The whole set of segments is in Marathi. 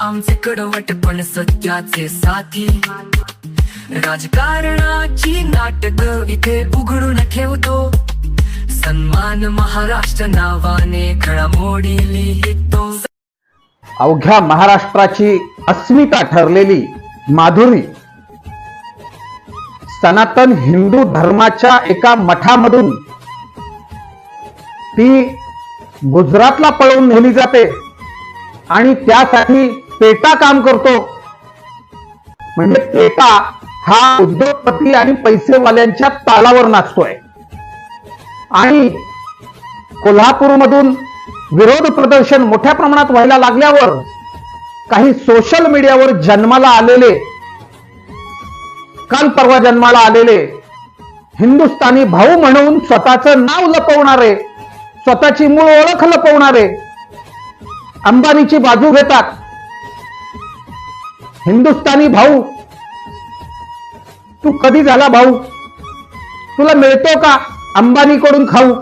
आमचे कडवट पण सत्याचे साथी. राजकारणाची नाटक इथे उघडून ठेवतो. सन्मान महाराष्ट्र नावाने घडामोडी लिहितो. अवघ्या महाराष्ट्राची अस्मिता ठरलेली माधुरी. सनातन हिंदू धर्माच्या एका मठामधून ती गुजरातला पळवून नेली जाते. आणि त्यासाठी पेटा काम करतो. म्हणजे पेटा हा उद्योगपती आणि पैसेवाल्यांच्या तालावर नाचतोय. आणि कोल्हापूरमधून विरोध प्रदर्शन मोठ्या प्रमाणात व्हायला लागल्यावर काही सोशल मीडियावर जन्माला आलेले काल परवा जन्माला आलेले हिंदुस्थानी भाऊ म्हणून स्वतःचं नाव लपवणारे स्वतःची मूळ ओळख लपवणारे अंबानीची बाजू घेतात. हिंदुस्थानी भाऊ. तू कधी झाला भाऊ? तुला मिळतो का अंबानीकडून खाऊ?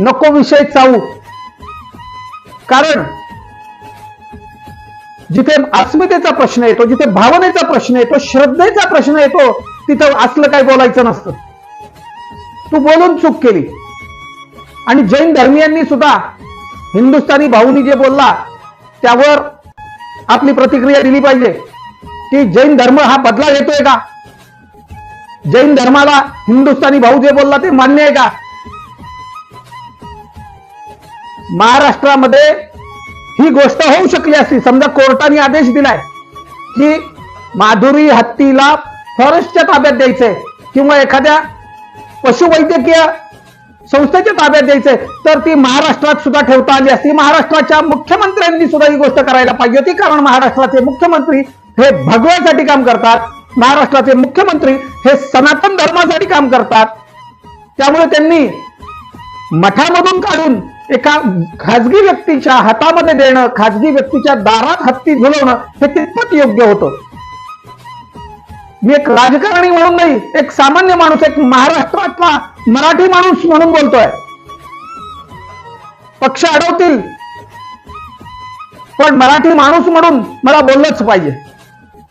नको विषय चावू कारण जिथे अस्मितेचा प्रश्न येतो जिथे भावनेचा प्रश्न येतो श्रद्धेचा प्रश्न येतो तिथं असलं काही बोलायचं नसतं. तू बोलून चूक केली. आणि जैन धर्मियांनी सुद्धा हिंदुस्थानी भाऊनी जे बोलला त्यावर आपली प्रतिक्रिया दिली पाहिजे. की जैन धर्म हा बदला येतोय का? जैन धर्माला हिंदुस्थानी भाऊ जे बोलला ते मान्य आहे का? महाराष्ट्रामध्ये ही गोष्ट होऊ शकली असती. समजा कोर्टाने आदेश दिलाय की माधुरी हत्तीला फॉरेस्टच्या ताब्यात द्यायचंय. किंवा एखाद्या पशुवैद्यकीय संस्थेच्या ताब्यात द्यायचंय तर ती महाराष्ट्रात सुद्धा ठेवता आली असती. महाराष्ट्राच्या मुख्यमंत्र्यांनी सुद्धा ही गोष्ट करायला पाहिजे होती. कारण महाराष्ट्राचे मुख्यमंत्री हे भगव्यासाठी काम करतात. महाराष्ट्राचे मुख्यमंत्री हे सनातन धर्मासाठी काम करतात. त्यामुळे त्यांनी मठामधून काढून एका खाजगी व्यक्तीच्या हातामध्ये देणं खाजगी व्यक्तीच्या दारात हत्ती झुलवणं हे तितपत योग्य होतं. मी एक राजकारणी म्हणून नाही एक सामान्य माणूस एक महाराष्ट्रातला मराठी माणूस म्हणून बोलतोय. पक्ष अडवतील. पण मराठी माणूस म्हणून मला बोललंच पाहिजे.